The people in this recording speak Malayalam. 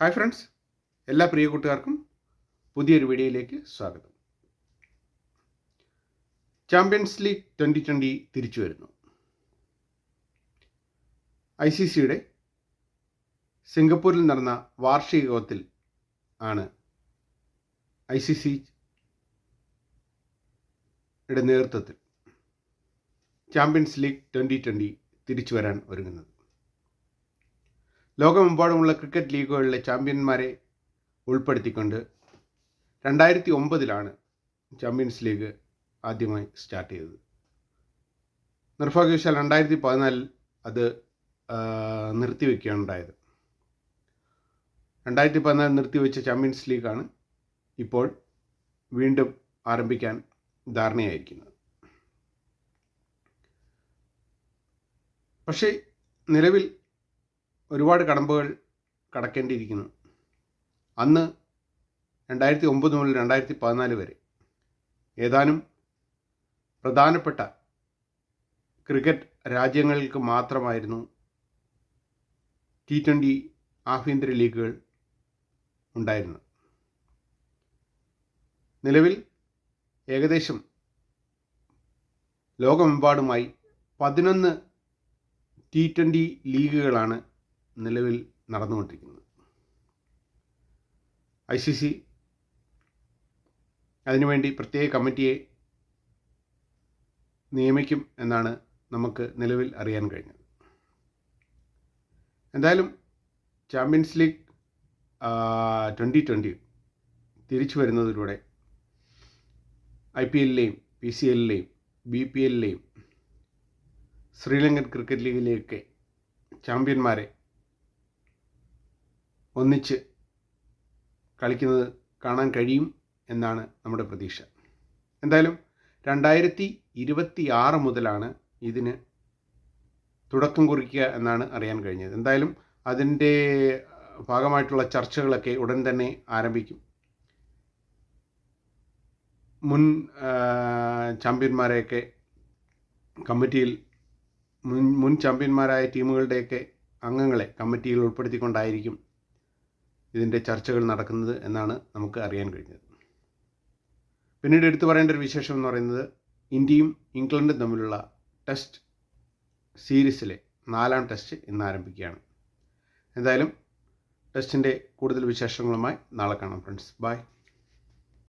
ഹായ് ഫ്രണ്ട്സ് എല്ലാ പ്രിയ കൂട്ടുകാർക്കും പുതിയൊരു വീഡിയോയിലേക്ക് സ്വാഗതം. ചാമ്പ്യൻസ് ലീഗ് ട്വന്റി ട്വന്റി തിരിച്ചു വരുന്നു. ഐ സി സിയുടെ സിംഗപ്പൂരിൽ നടന്ന വാർഷിക യോഗത്തിൽ ആണ് ഐ സി സിയുടെ നേതൃത്വത്തിൽ ചാമ്പ്യൻസ് ലീഗ് ട്വന്റി ട്വന്റി തിരിച്ചു വരാൻ ഒരുങ്ങുന്നത്. ലോകമെമ്പാടുമുള്ള ക്രിക്കറ്റ് ലീഗുകളിലെ ചാമ്പ്യന്മാരെ ഉൾപ്പെടുത്തിക്കൊണ്ട് രണ്ടായിരത്തി ഒമ്പതിലാണ് ചാമ്പ്യൻസ് ലീഗ് ആദ്യമായി സ്റ്റാർട്ട് ചെയ്തത്. നിർഭാഗ്യവശാൽ രണ്ടായിരത്തി പതിനാലിൽ അത് നിർത്തിവെക്കുകയാണുണ്ടായത് രണ്ടായിരത്തി പതിനാല് നിർത്തിവെച്ച ചാമ്പ്യൻസ് ലീഗാണ് ഇപ്പോൾ വീണ്ടും ആരംഭിക്കാൻ ധാരണയായിരിക്കുന്നത്. പക്ഷേ നിലവിൽ ഒരുപാട് കടമ്പകൾ കടക്കേണ്ടിയിരിക്കുന്നു. അന്ന് രണ്ടായിരത്തി ഒമ്പത് മുതൽ രണ്ടായിരത്തി പതിനാല് വരെ ഏതാനും പ്രധാനപ്പെട്ട ക്രിക്കറ്റ് രാജ്യങ്ങൾക്ക് മാത്രമായിരുന്നു ടി ട്വന്റി ആഭ്യന്തര ലീഗുകൾ ഉണ്ടായിരുന്നത്. നിലവിൽ ഏകദേശം ലോകമെമ്പാടുമായി പതിനൊന്ന് ടി ട്വന്റി ലീഗുകളാണ് നിലവിൽ നടന്നുകൊണ്ടിരിക്കുന്നത്. ഐ സി സി അതിനുവേണ്ടി പ്രത്യേക കമ്മിറ്റിയെ നിയമിക്കും എന്നാണ് നമുക്ക് നിലവിൽ അറിയാൻ കഴിഞ്ഞത്. എന്തായാലും ചാമ്പ്യൻസ് ലീഗ് ട്വന്റി ട്വന്റി തിരിച്ചു വരുന്നതിലൂടെ ഐ പി എല്ലിലെയും പി സി എല്ലിലെയും ബി പി എല്ലിലെയും ശ്രീലങ്കൻ ക്രിക്കറ്റ് ലീഗിലെയൊക്കെ ചാമ്പ്യന്മാരെ ഒന്നിച്ച് കളിക്കുന്നത് കാണാൻ കഴിയും എന്നാണ് നമ്മുടെ പ്രതീക്ഷ. എന്തായാലും രണ്ടായിരത്തി ഇരുപത്തി ആറ് മുതലാണ് ഇതിന് തുടക്കം കുറിക്കുക എന്നാണ് അറിയാൻ കഴിഞ്ഞത്. എന്തായാലും അതിന്റെ ഭാഗമായിട്ടുള്ള ചർച്ചകളൊക്കെ ഉടൻ തന്നെ ആരംഭിക്കും. മുൻ ചാമ്പ്യന്മാരെയൊക്കെ കമ്മിറ്റിയിൽ മുൻ മുൻ ചാമ്പ്യന്മാരായ ടീമുകളുടെയൊക്കെ അംഗങ്ങളെ കമ്മിറ്റിയിൽ ഉൾപ്പെടുത്തിക്കൊണ്ടായിരിക്കും ഇതിന്റെ ചർച്ചകൾ നടക്കുന്നത് എന്നാണ് നമുക്ക് അറിയാൻ കഴിഞ്ഞത്. പിന്നീട് എടുത്തു പറയേണ്ട ഒരു വിശേഷം എന്ന് പറയുന്നത് ഇന്ത്യയും ഇംഗ്ലണ്ടും തമ്മിലുള്ള ടെസ്റ്റ് സീരീസിലെ നാലാം ടെസ്റ്റ് ഇന്ന് ആരംഭിക്കുകയാണ്. എന്തായാലും ടെസ്റ്റിന്റെ കൂടുതൽ വിശേഷങ്ങളുമായി നാളെ കാണാം ഫ്രണ്ട്സ്. ബൈ.